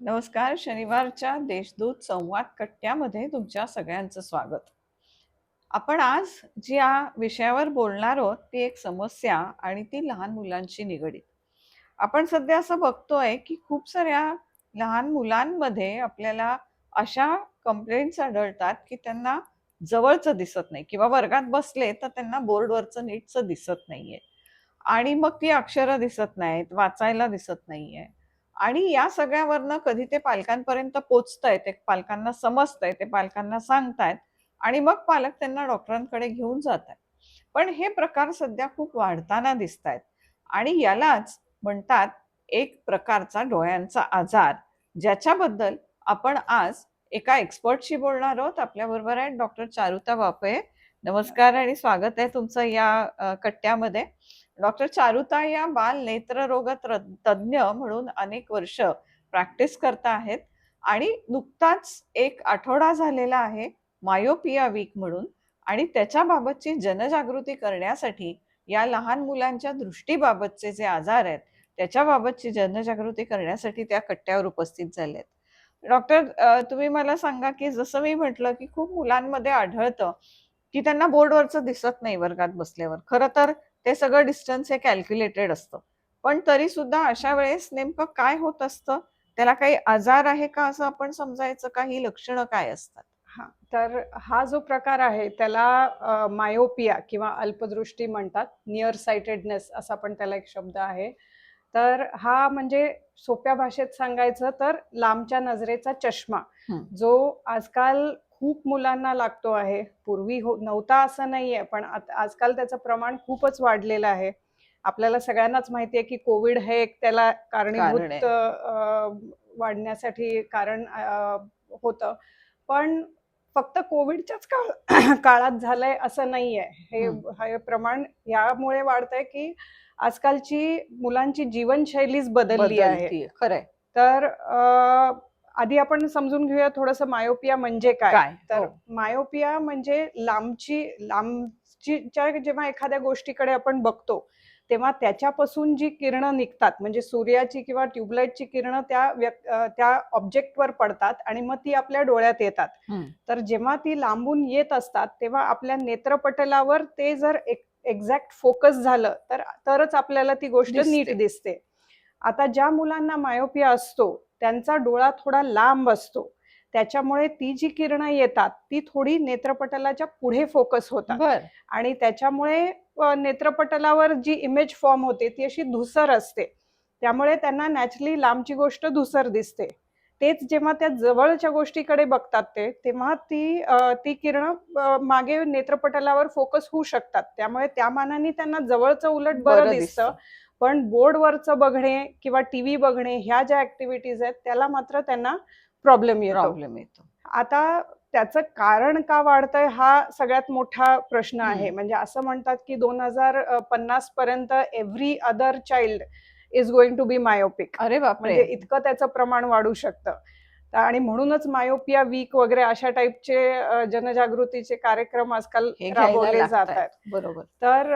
नमस्कार शनिवारच्या देशदूत संवाद कट्ट्यामध्ये तुमच्या सगळ्यांचं स्वागत. आपण आज जी या विषयावर बोलणार आहोत ती एक समस्या आणि ती लहान मुलांशी निगडीत. आपण सध्या असं बघतोय की खूप साऱ्या लहान मुलांमध्ये आपल्याला अशा कंप्लेंट्स आढळतात की त्यांना जवळचं दिसत नाही किंवा वर्गात बसले तर त्यांना बोर्डवरचं नीटचं दिसत नाहीये. आणि मग ती अक्षरं दिसत नाहीत वाचायला दिसत नाहीये. आणि या सगळ्यावरनं कधी ते पालकांपर्यंत पोचतंय ते पालकांना समजतंय ते पालकांना सांगतायत आणि मग पालक त्यांना डॉक्टरांकडे घेऊन जात आहेत पण हे प्रकार सध्या खूप वाढताना दिसत आहेत आणि यालाच म्हणतात एक प्रकारचा डोळ्यांचा आजार ज्याच्याबद्दल आपण आज एका एक्सपर्टशी बोलणार आहोत. आपल्याबरोबर आहे आहेत डॉक्टर चारुता बापे नमस्कार आणि स्वागत आहे तुमचं या कट्ट्यामध्ये. डॉक्टर चारुता या बाल नेत्ररोग तज्ज्ञ म्हणून अनेक वर्ष प्रॅक्टिस करता आहेत. आणि नुकताच एक आठवडा झालेला आहे मायोपिया वीक म्हणून. आणि त्याच्याबाबतची जनजागृती करण्यासाठी या लहान मुलांच्या दृष्टीबाबतचे जे आजार आहेत त्याच्याबाबतची जनजागृती करण्यासाठी त्या कट्ट्यावर उपस्थित झाल्या आहेत डॉक्टर तुम्ही मला सांगा की जसं मी म्हटलं की खूप मुलांमध्ये आढळतं की त्यांना बोर्डवरचं दिसत नाही वर्गात बसल्यावर. खरं तर ते सगळं डिस्टन्स हे कॅल्क्युलेटेड असतं. पण तरी सुद्धा अशा वेळेस नेमकं काय होत असतं? त्याला काही आजार आहे का असं आपण समजायचं? का ही लक्षणं काय असतात? हा तर हा जो प्रकार आहे त्याला मायोपिया किंवा अल्पदृष्टी म्हणतात. नियर साइटेडनेस असा पण त्याला एक शब्द आहे. तर हा म्हणजे सोप्या भाषेत सांगायचं तर लांबच्या नजरेचा चष्मा. जो आजकाल खूप मुलांना लागतो आहे. पूर्वी हो नव्हता असं नाहीये पण आत- आजकाल त्याचं प्रमाण खूपच वाढलेलं आहे. आपल्याला सगळ्यांनाच माहिती आहे की कोविड हे एक त्याला कारण कारणीभूत आहे. वाढण्यासाठी कारण होतं. पण फक्त कोविडच्याच काळ काळात झालंय असं नाहीये. हे हं. हे प्रमाण यामुळे वाढतंय की आजकालची मुलांची जीवनशैलीच बदलली आहे. खरंय. तर आधी आपण समजून घेऊया थोडस मायोपिया म्हणजे काय तर हो. मायोपिया म्हणजे लांबची लांबची ज्या जेव्हा एखाद्या गोष्टीकडे आपण बघतो तेव्हा त्याच्यापासून जी किरणं निघतात म्हणजे सूर्याची किंवा ट्यूबलाईटची किरणं त्या त्या ऑब्जेक्टवर पडतात आणि मग ती आपल्या डोळ्यात येतात. तर जेव्हा ती लांबून येत असतात तेव्हा आपल्या नेत्रपटलावर ते जर एक्झॅक्ट फोकस झालं तर तरच आपल्याला ती गोष्ट. नीट दिसते आता ज्या मुलांना मायोपिया असतो त्यांचा डोळा थोडा लांब असतो. त्याच्यामुळे ती जी किरणं येतात ती थोडी नेत्रपटलाच्या पुढे फोकस होतात. आणि त्याच्यामुळे नेत्रपटलावर जी इमेज फॉर्म होते ती अशी धुसर असते. त्यामुळे त्यांना नॅचरली लांबची गोष्ट धुसर दिसते. तेच जेव्हा त्या जवळच्या गोष्टीकडे बघतात ते तेव्हा ती ती किरणं मागे नेत्रपटलावर फोकस होऊ शकतात. त्यामुळे त्या मानाने त्यांना जवळचं उलट बरं दिसतं. पण बोर्डवरचं बघणे किंवा टीव्ही बघणे ह्या ज्या ऍक्टिव्हिटीज आहेत त्याला मात्र त्यांना प्रॉब्लेम येतो. प्रॉब्लेम येतो. आता त्याचं कारण का वाढतंय हा सगळ्यात मोठा प्रश्न आहे. म्हणजे असं म्हणतात की दोन हजार पन्नास पर्यंत every other child is going to be myopic अरे म्हणजे बापरे इतकं त्याचं प्रमाण वाढू शकतं. आणि म्हणूनच मायोपिया वीक वगैरे अशा टाईपचे जनजागृतीचे कार्यक्रम आजकाल राबवले जात. आहेत बरोबर. तर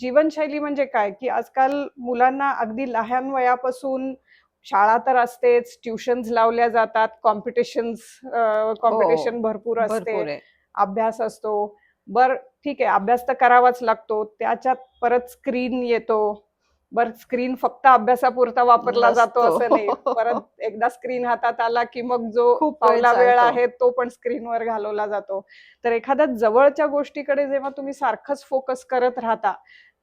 जीवनशैली म्हणजे काय? की आजकाल मुलांना अगदी लहान वयापासून शाळा तर असतेच ट्युशन्स लावल्या जातात कॉम्पिटिशन्स कॉम्पिटिशन भरपूर असते हो. भरपूर आहे. अभ्यास असतो. बर ठीक आहे अभ्यास तर करावाच लागतो. त्याच्यात परत स्क्रीन येतो. बर स्क्रीन फक्त अभ्यासापुरता वापरला जातो. असं नाही परत एकदा स्क्रीन हातात आला की मग जो वेळ पहिला वेळ. आहे तो पण स्क्रीनवर घालवला जातो तर एखाद्या जवळच्या गोष्टीकडे जेव्हा तुम्ही सारखंच फोकस करत राहता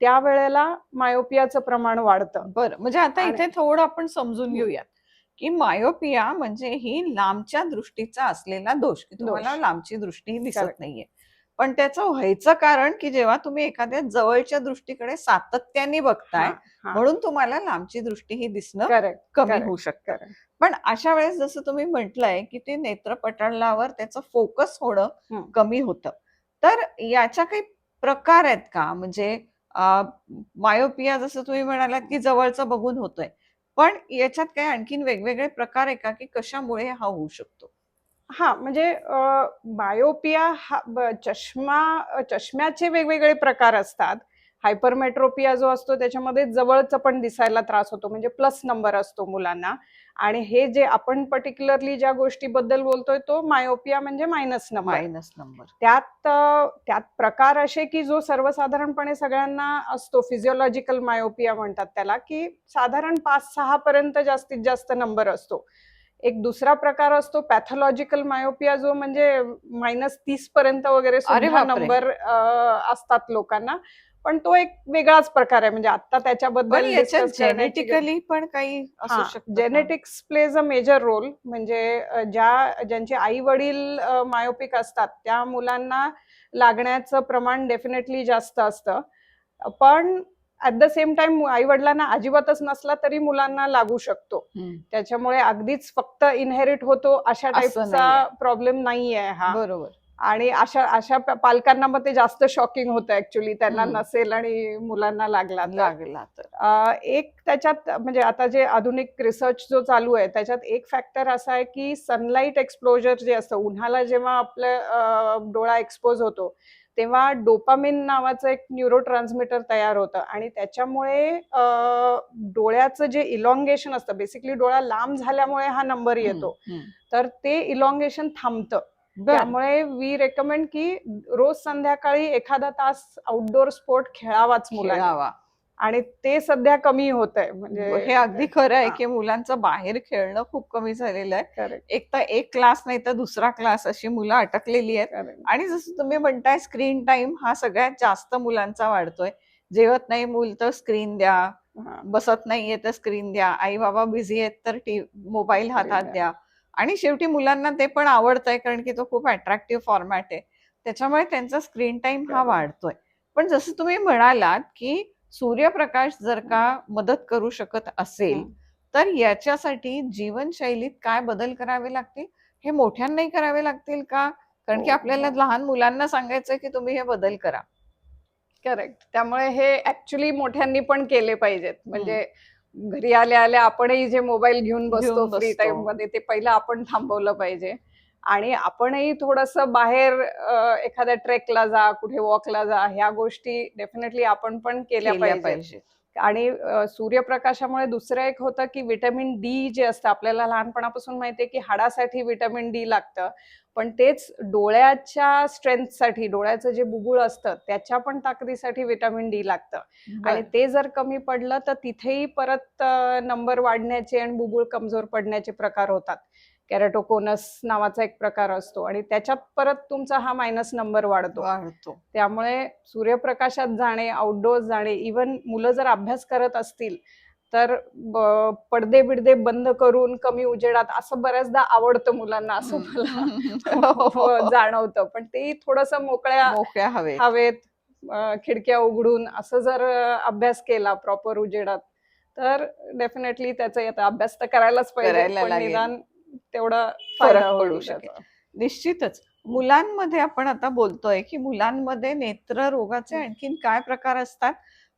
त्यावेळेला मायोपियाचं प्रमाण वाढतं बरं म्हणजे आता इथे थोडं आपण समजून घेऊयात की मायोपिया म्हणजे ही लांबच्या दृष्टीचा असलेला दोष की तुम्हाला. लांबची दृष्टी दिसत. नाहीये पण त्याचं व्हायचं कारण की जेव्हा तुम्ही एखाद्या जवळच्या दृष्टीकडे सातत्याने बघताय म्हणून तुम्हाला लांबची दृष्टी ही दिसणं कमी होऊ शकतं. पण अशा वेळेस जसं तुम्ही म्हटलंय की ते नेत्रपटलावर त्याचं फोकस होणं. कमी होतं. तर याच्या काही प्रकार आहेत का? म्हणजे मायोपिया जसं तुम्ही म्हणालात की जवळचं बघून होतोय. पण याच्यात काही आणखीन वेगवेगळे प्रकार आहे का? की कशामुळे हा होऊ शकतो? हा म्हणजे बायोपिया हा चष्मा चष्म्याचे वेगवेगळे प्रकार असतात. हायपरमेट्रोपिया जो असतो त्याच्यामध्ये जवळचं पण दिसायला त्रास होतो म्हणजे प्लस नंबर असतो मुलांना. आणि हे जे आपण पर्टिक्युलरली ज्या गोष्टीबद्दल बोलतोय तो मायोपिया म्हणजे मायनस नंबर. Minus number. त्यात त्यात प्रकार असे की जो सर्वसाधारणपणे सगळ्यांना असतो फिजिओलॉजिकल मायोपिया म्हणतात त्याला की साधारण पाच सहा पर्यंत जास्तीत जास्त नंबर असतो. एक दुसरा प्रकार असतो पॅथॉलॉजिकल मायोपिया जो म्हणजे मायनस तीस पर्यंत वगैरे. नंबर असतात लोकांना पण तो एक वेगळाच प्रकार आहे म्हणजे आता त्याच्याबद्दल जेनेटिकली पण काही? Genetics plays a major role म्हणजे ज्या ज्यांचे आई वडील मायोपिक असतात त्या मुलांना लागण्याचं प्रमाण डेफिनेटली जास्त असतं पण ऍट द सेम टाइम आई वडिलांना अजिबातच नसला तरी मुलांना लागू शकतो. त्याच्यामुळे अगदीच फक्त इनहेरिट होतो अशा टाईपचा. प्रॉब्लेम नाहीये हा बरोबर आणि अशा अशा पालकांना मग ते जास्त शॉकिंग होतं ऍक्च्युली त्यांना. नसेल आणि मुलांना लागला. लागला तर एक त्याच्यात म्हणजे आता जे आधुनिक रिसर्च जो चालू आहे त्याच्यात एक फॅक्टर असा आहे की सनलाईट एक्सप्लोजर जे असतं उन्हाला जेव्हा आपलं डोळा एक्सपोज होतो तेव्हा डोपामिन नावाचं एक न्यूरो ट्रान्समिटर तयार होतं. आणि त्याच्यामुळे डोळ्याचं जे इलॉंगेशन असतं बेसिकली डोळा लांब झाल्यामुळे हा नंबर येतो. तर ते इलॉंगेशन थांबतं. त्यामुळे वी रेकमेंड की रोज संध्याकाळी एखादा तास आउटडोर स्पोर्ट खेळावाच मुलांनी. आणि ते सध्या कमी होत आहे. म्हणजे हे अगदी खरं आहे. की मुलांचं बाहेर खेळणं खूप कमी झालेलं आहे. एक तर एक क्लास नाही तर दुसरा क्लास अशी मुलं अटकलेली आहेत. आणि जसं तुम्ही म्हणताय स्क्रीन टाइम हा सगळ्यात जास्त मुलांचा वाढतोय. जेवत नाही मूल तर स्क्रीन द्या. बसत नाहीये तर स्क्रीन द्या. आई बाबा बिझी आहेत तर मोबाईल हातात द्या. आणि शेवटी मुलांना ते पण आवडतंय कारण की तो खूप अट्रॅक्टिव्ह फॉर्मॅट आहे. त्याच्यामुळे त्यांचा स्क्रीन टाइम हा. वाढतोय. पण जसं तुम्ही म्हणालात की सूर्यप्रकाश जर का मदत करू शकत असेल. तर याच्यासाठी जीवनशैलीत काय बदल करावे लागतील? हे मोठ्यांनाही करावे लागतील का? कारण की हो, आपल्याला. लहान मुलांना सांगायचं की तुम्ही हे बदल करा. करेक्ट. त्यामुळे हे ऍक्च्युली मोठ्यांनी पण केले पाहिजेत. म्हणजे घरी आल्या आल्या आपणही जे मोबाईल घेऊन बसतो फ्री. टाइममध्ये ते पहिलं आपण थांबवलं पाहिजे. आणि आपणही थोडस बाहेर एखाद्या ट्रेकला जा कुठे वॉकला जा ह्या गोष्टी डेफिनेटली आपण पण केल्या पाहिजे आणि सूर्यप्रकाशामुळे दुसरं एक होतं की विटॅमिन डी जे असतं आपल्याला लहानपणापासून माहितीये की हाडासाठी विटॅमिन डी लागतं. पण तेच डोळ्याच्या स्ट्रेंथसाठी डोळ्याचं जे बुबुळ असतं त्याच्या पण ताकदीसाठी विटॅमिन डी लागतं. आणि. ते जर कमी पडलं तर तिथेही परत नंबर वाढण्याचे आणि बुबुळ कमजोर पडण्याचे प्रकार होतात. कॅरेटोकोनस नावाचा एक प्रकार असतो आणि त्याच्यात परत तुमचा हा मायनस नंबर वाढतो. वाढतो. त्यामुळे सूर्यप्रकाशात जाणे आउटडोअर जाणे इवन मुलं जर अभ्यास करत असतील तर पडदे बिडदे बंद करून कमी उजेडात असं बऱ्याचदा आवडतं मुलांना असं मला हो, जाणवतं. पण ते थोडस मोकळ्या मोकळ्या हवेत. हवेत खिडक्या उघडून असं जर अभ्यास केला प्रॉपर उजेडात तर डेफिनेटली त्याचा अभ्यास तर करायलाच पाहिजे. निदान तेवढा फायदा फरक पडू शकेल. निश्चितच. मुलांमध्ये आपण आता बोलतोय की मुलांमध्ये नेत्र रोगाचे आणखीन काय प्रकार असतात?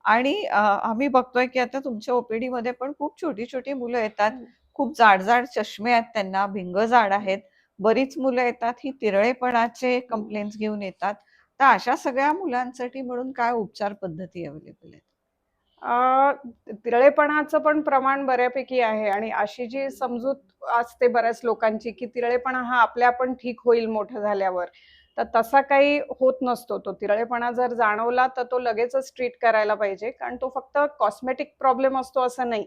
आणि आम्ही बघतोय की आता तुमच्या ओपीडी मध्ये पण खूप छोटी छोटी मुलं येतात. खूप जाड जाड चष्मे आहेत त्यांना भिंग जाड आहेत. बरीच मुलं येतात ही तिरळेपणाचे कंप्लेंट्स घेऊन येतात. तर अशा सगळ्या मुलांसाठी म्हणून काय उपचार पद्धती अवेलेबल आहेत? तिरळेपणाचं पण प्रमाण बऱ्यापैकी आहे आणि अशी जी समजूत असते बऱ्याच लोकांची की तिरळेपणा हा आपल्या आपण ठीक होईल मोठं झाल्यावर. तर तसा काही होत नसतो. तो तिरळेपणा जर जाणवला तर तो लगेचच ट्रीट करायला पाहिजे. कारण तो फक्त कॉस्मेटिक प्रॉब्लेम असतो असं नाही.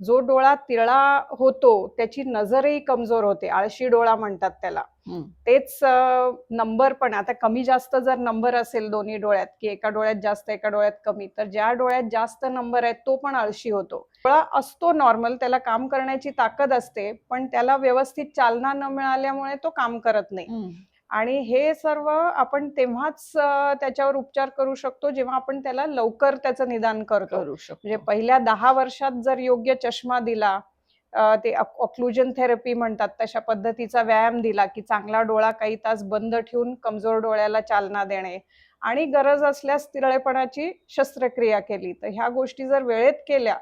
जो डोळा तिरळा होतो त्याची नजरही कमजोर होते. आळशी डोळा म्हणतात त्याला. तेच नंबर पण आता कमी जास्त जर नंबर असेल दोन्ही डोळ्यात की एका डोळ्यात जास्त एका डोळ्यात कमी तर ज्या डोळ्यात जास्त नंबर आहेत तो पण आळशी होतो. डोळा असतो नॉर्मल त्याला काम करण्याची ताकद असते पण त्याला व्यवस्थित चालना न मिळाल्यामुळे तो काम करत नाही. आणि हे सर्व आपण तेव्हाच त्याच्यावर उपचार करू शकतो जेव्हा आपण त्याला लवकर त्याचं निदान करतो. करू म्हणजे पहिल्या दहा वर्षात जर योग्य चष्मा दिला ते ऑक्लुजन थेरपी म्हणतात तशा पद्धतीचा व्यायाम दिला की चांगला डोळा काही तास बंद ठेवून कमजोर डोळ्याला चालना देणे आणि गरज असल्यास तिरळेपणाची शस्त्रक्रिया केली. तर ह्या गोष्टी जर वेळेत केल्या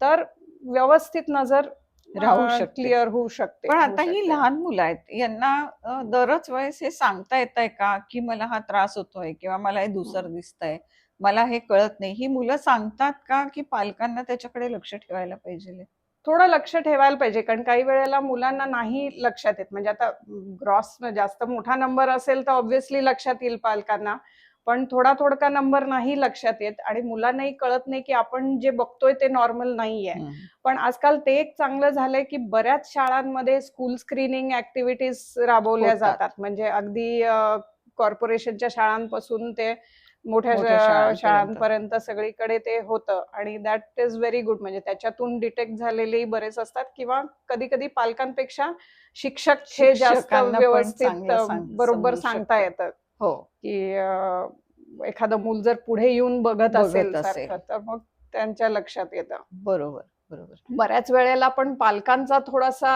तर व्यवस्थित नजर राहू शकते. क्लिअर होऊ शकते पण आता ही. लहान मुलं आहेत यांना दरच वेळेस हे सांगता येत आहे का की मला हा त्रास होतोय किंवा मला हे दुसर दिसतंय मला हे कळत नाही ही मुलं सांगतात का की पालकांना त्याच्याकडे लक्ष ठेवायला पाहिजे थोडं लक्ष ठेवायला पाहिजे कारण काही वेळेला मुलांना नाही लक्षात येत म्हणजे आता ग्रॉस जास्त मोठा नंबर असेल तर ऑब्व्हियसली लक्षात येईल पालकांना पण थोडा थोडका नंबर नाही लक्षात येत आणि मुलांनाही कळत नाही की आपण जे बघतोय ते नॉर्मल नाहीये पण आजकाल ते एक चांगलं झालंय की बऱ्याच शाळांमध्ये स्कूल स्क्रीनिंग ऍक्टिव्हिटीज राबवल्या. जातात म्हणजे अगदी कॉर्पोरेशनच्या शाळांपासून ते मोठ्या शाळांपर्यंत. सगळीकडे ते होतं आणि दॅट इज व्हेरी गुड म्हणजे त्याच्यातून डिटेक्ट झालेलेही बरेच असतात किंवा कधी कधी पालकांपेक्षा शिक्षक हे जास्त व्यवस्थित बरोबर सांगता. येतं हो. की एखादं मूल जर पुढे येऊन बघत असेल तर मग त्यांच्या लक्षात येतं. बरोबर बरोबर. बऱ्याच वेळेला पण पालकांचा थोडासा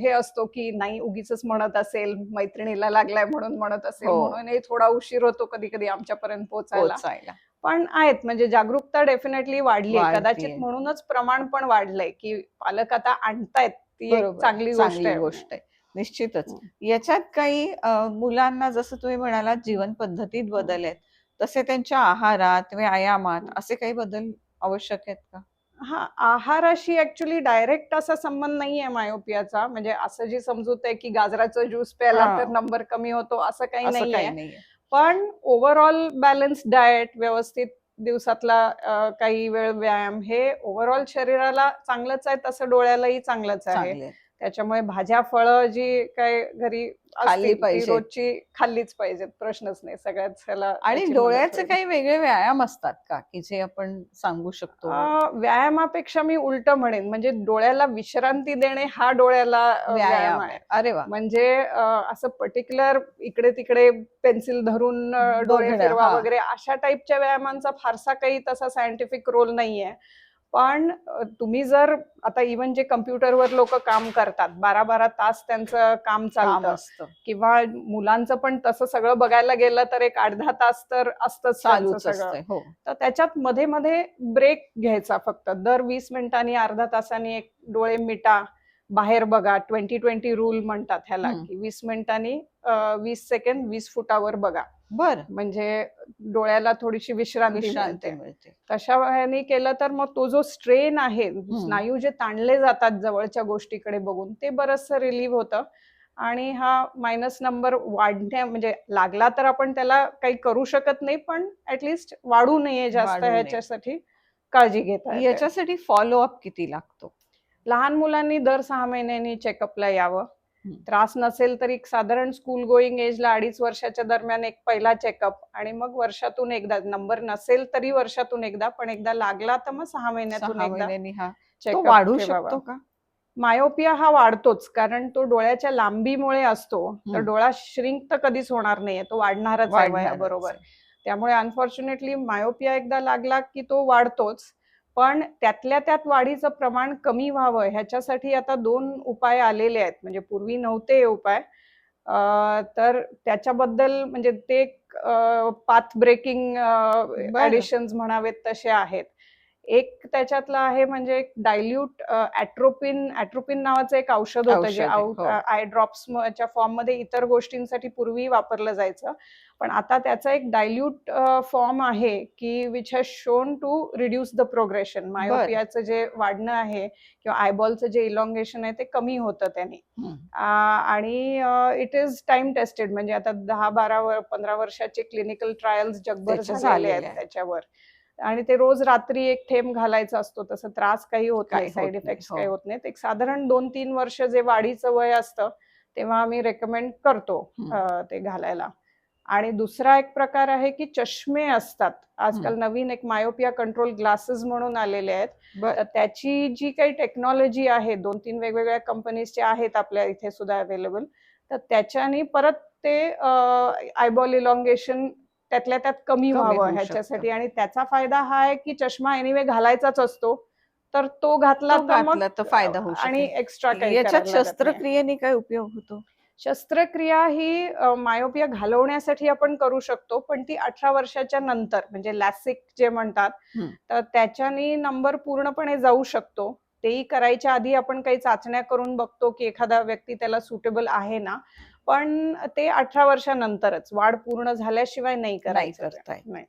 हे असतो की नाही उगीच म्हणत असेल मैत्रिणीला लागलाय म्हणून म्हणत असेल हो. म्हणून थोडा उशीर होतो कधी कधी आमच्यापर्यंत पोहोचायला पण आहेत म्हणजे जागरूकता डेफिनेटली वाढली. कदाचित म्हणूनच प्रमाण पण वाढलंय की पालक आता आणतायत ती. चांगली गोष्ट आहे. गोष्ट आहे. निश्चितच. हं. याच्यात काही मुलांना जसं तुम्ही म्हणालात जीवन पद्धतीत बदल आहेत तसे त्यांच्या आहारात व्यायामात असे काही बदल आवश्यक आहेत का? हा आहाराशी ऍक्च्युली डायरेक्ट असा संबंध नाहीये मायोपियाचा. म्हणजे असं जी समजूत आहे की गाजराचं ज्यूस प्यायला हा. तर नंबर कमी होतो असं काही नाहीये. पण ओव्हरऑल बॅलन्स डाएट व्यवस्थित दिवसातला काही वेळ व्यायाम हे ओव्हरऑल शरीराला चांगलंच आहे तसं डोळ्यालाही चांगलंच आहे. त्याच्यामुळे भाज्या फळं जी काय घरी खाल्ली पाहिजेत. रोजची खाल्लीच पाहिजेत प्रश्नच नाही. सगळ्याच ह्याला आणि डोळ्याचे काही वेगळे व्यायाम असतात का? की जे आपण सांगू शकतो? व्यायामापेक्षा मी उलट म्हणेन म्हणजे डोळ्याला विश्रांती देणे हा डोळ्याला व्यायाम आहे. अरे वा. म्हणजे असं पर्टिक्युलर इकडे तिकडे पेन्सिल धरून डोळे फिरवा. वगैरे अशा टाईपच्या व्यायामांचा फारसा काही तसा सायंटिफिक रोल नाहीये. पण तुम्ही जर आता इवन जे कम्प्युटरवर लोक काम करतात बारा बारा तास त्यांचं काम चालतं असतं. किंवा मुलांचं पण तसं सगळं बघायला गेलं तर एक दहा तास तर असतंच चालूच सगळं. हो. तर त्याच्यात मध्ये मध्ये ब्रेक घ्यायचा फक्त. दर वीस मिनिटांनी अर्धा तासांनी एक डोळे मिटा बाहेर बघा. ट्वेंटी ट्वेंटी रूल म्हणतात ह्याला. की वीस मिनिटांनी वीस सेकंड वीस फुटावर बघा. बर म्हणजे डोळ्याला थोडीशी विश्रांती मिळते मिळते तशा ह्यानी केलं तर मग तो जो स्ट्रेन आहे स्नायू जे ताणले जातात जवळच्या गोष्टीकडे बघून ते बरचसं रिलीव्ह होतं आणि हा मायनस नंबर वाढण्या म्हणजे लागला तर आपण त्याला काही करू शकत नाही पण ऍटलिस्ट वाढू नये जास्त. ह्याच्यासाठी काळजी घेता. याच्यासाठी फॉलोअप किती लागतो लहान मुलांनी दर सहा महिन्यांनी चेकअपला यावं. त्रास नसेल तर साधारण स्कूल गोईंग एजला अडीच वर्षाच्या दरम्यान एक पहिला चेकअप आणि मग वर्षातून एकदा नंबर नसेल तरी वर्षातून एकदा पण एकदा लागला तर मग सहा महिन्यातून एकदा चेकअप वाढू. शकतो का मायोपिया हा वाढतोच कारण तो डोळ्याच्या लांबीमुळे असतो तर. डोळा श्रिंक तर कधीच होणार नाहीये तो वाढणारच आहे बरोबर. त्यामुळे अनफॉर्च्युनेटली मायोपिया एकदा लागला की तो वाढतोच पण त्यातल्या त्यात वाढीचं प्रमाण कमी व्हावं ह्याच्यासाठी आता दोन उपाय आलेले आहेत. म्हणजे पूर्वी नव्हते हे उपाय. तर त्याच्याबद्दल म्हणजे ते पाथ ब्रेकिंग बरं. ऍडिशन्स म्हणावेत तसे आहेत. एक त्याच्यातलं आहे म्हणजे एक डायल्यूट ॲट्रोपिन ॲट्रोपिन नावाचं एक औषध होतं जे. आय ड्रॉप्सच्या फॉर्ममध्ये इतर गोष्टींसाठी पूर्वी वापरलं जायचं. पण आता त्याचा एक डायल्यूट फॉर्म आहे की which has shown to reduce the progression मायोपियाचं जे वाढणं आहे किंवा आयबॉलचं जे इलॉंगेशन आहे ते कमी होतं त्याने. आणि इट इज टाइम टेस्टेड म्हणजे आता दहा बारा पंधरा वर्षाचे क्लिनिकल ट्रायल्स जगभर आहेत आहेत. त्याच्यावर. आणि ते रोज रात्री एक थेंब घालायचा असतो तसं त्रास काही होत नाही साईड नाही, इफेक्ट्स हो. काही होत नाहीत. एक साधारण दोन तीन वर्ष जे वाढीचं वय असतं तेव्हा आम्ही रेकमेंड करतो ते घालायला. आणि दुसरा एक प्रकार आहे की चष्मे असतात. आजकाल नवीन एक मायोपिया कंट्रोल ग्लासेस म्हणून आलेले आहेत. त्याची जी काही टेक्नॉलॉजी आहे दोन तीन वेगवेगळ्या कंपनीजच्या आहेत आपल्या इथे सुद्धा अवेलेबल तर त्याच्याने परत ते आयबॉल इलॉंगेशन त्यातल्या त्यात कमी व्हावं ह्याच्यासाठी आणि त्याचा फायदा हा आहे की चष्मा एनिवे घालायचाच असतो तर तो घातला तो तर मग फायदा होऊ आणि. एक्स्ट्रा काही याच्यात. शस्त्रक्रियेने काय उपयोग होतो शस्त्रक्रिया ही मायोपिया घालवण्यासाठी आपण करू शकतो पण ती अठरा वर्षाच्या नंतर म्हणजे लॅसिक जे म्हणतात. तर त्याच्यानी नंबर पूर्णपणे जाऊ शकतो तेही करायच्या आधी आपण काही चाचण्या करून बघतो की एखादा व्यक्ती त्याला सुटेबल आहे ना पण ते अठरा वर्षानंतरच वाढ पूर्ण झाल्याशिवाय नाही करायचं नाही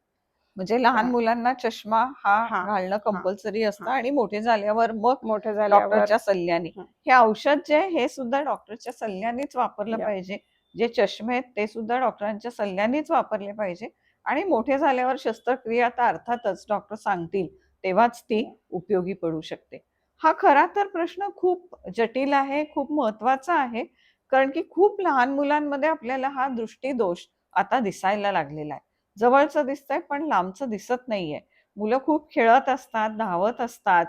म्हणजे लहान. मुलांना चष्मा हा हा. घालणं कंपल्सरी असतं. आणि मोठे झाल्यावर मग मोठे डॉक्टरच्या सल्ल्याने हं. औषध जे आहे, हे सुद्धा डॉक्टरच्या सल्ल्यानेच वापरलं. पाहिजे जे चष्मे आहेत ते सुद्धा डॉक्टरांच्या सल्ल्यानेच वापरले पाहिजे आणि मोठे झाल्यावर शस्त्रक्रिया तर अर्थातच डॉक्टर सांगतील तेव्हाच ती उपयोगी पडू शकते हा खरा तर प्रश्न खूप जटिल आहे खूप महत्त्वाचा आहे कारण की खूप लहान मुलांमध्ये आपल्याला हा दृष्टीदोष आता दिसायला लागलेला आहे. जवळचं दिसतंय पण लांबचं दिसत नाहीये. मुलं खूप खेळत असतात धावत असतात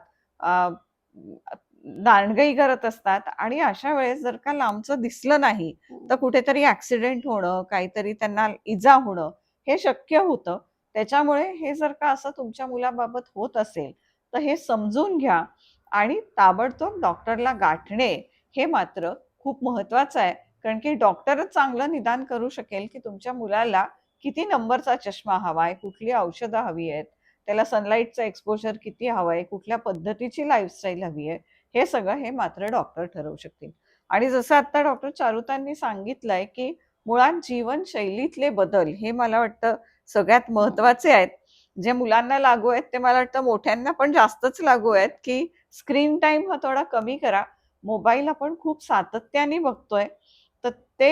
दांडगई करत असतात आणि अशा वेळेस जर का लांबचं दिसलं नाही तर कुठेतरी ऍक्सिडेंट होणं काहीतरी त्यांना इजा होणं हे शक्य होतं. त्याच्यामुळे हे जर का असं तुमच्या मुलाबाबत होत असेल तर हे समजून घ्या आणि ताबडतोब डॉक्टरला गाठणे हे मात्र खूप महत्वाचं आहे. कारण की डॉक्टरच चांगलं निदान करू शकेल की तुमच्या मुलाला किती नंबरचा चष्मा हवा आहे कुठली औषधं हवी आहेत त्याला सनलाईटचं एक्सपोजर किती हवं आहे कुठल्या पद्धतीची लाईफस्टाईल हवी आहे हे सगळं हे मात्र डॉक्टर ठरवू शकतील. आणि जसं आता डॉक्टर चारुतांनी सांगितलंय की मुळात जीवनशैलीतले बदल हे मला वाटतं सगळ्यात महत्त्वाचे आहेत. जे मुलांना लागू आहेत ते मला वाटतं मोठ्यांना पण जास्तच लागू आहेत की स्क्रीन टाइम हा थोडा कमी करा. मोबाईल आपण खूप सातत्याने बघतोय. तर ते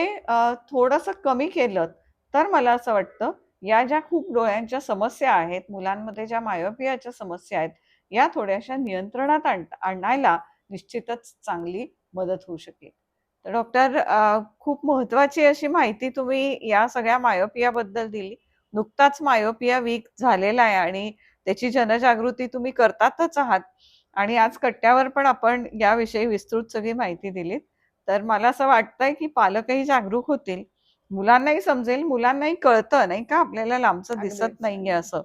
थोडंसं कमी केलं तर मला असं वाटतं या ज्या खूप डोळ्यांच्या समस्या आहेत मुलांमध्ये ज्या मायोपियाच्या समस्या आहेत या थोड्याशा नियंत्रणात आणायला निश्चितच चांगली मदत होऊ शकेल. तर डॉक्टर खूप महत्वाची अशी माहिती तुम्ही या सगळ्या मायोपियाबद्दल दिली. नुकताच मायोपिया वीक झालेला आहे आणि त्याची जनजागृती तुम्ही करतातच आहात. आणि आज कट्ट्यावर पण आपण याविषयी विस्तृत सगळी माहिती दिलीत. तर मला असं वाटतंय की पालकही जागरूक होतील. मुलांनाही समजेल मुलांनाही कळतं नाही का? आपल्याला लांबचं दिसत. नाहीये असं.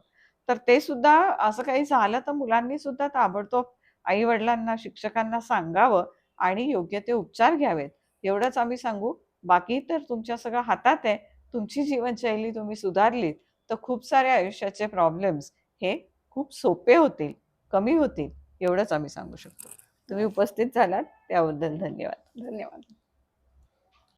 तर ते सुद्धा असं काही झालं तर मुलांनी सुद्धा ताबडतोब आई वडिलांना शिक्षकांना सांगावं आणि योग्य ते उपचार घ्यावेत. एवढंच आम्ही सांगू. बाकी तर तुमच्या सगळं हातात आहे. तुमची जीवनशैली तुम्ही सुधारलीत तर खूप सारे आयुष्याचे प्रॉब्लेम्स हे खूप सोपे होतील कमी होतील. एवढंच आम्ही सांगू शकतो. तुम्ही उपस्थित झालात त्याबद्दल धन्यवाद. धन्यवाद.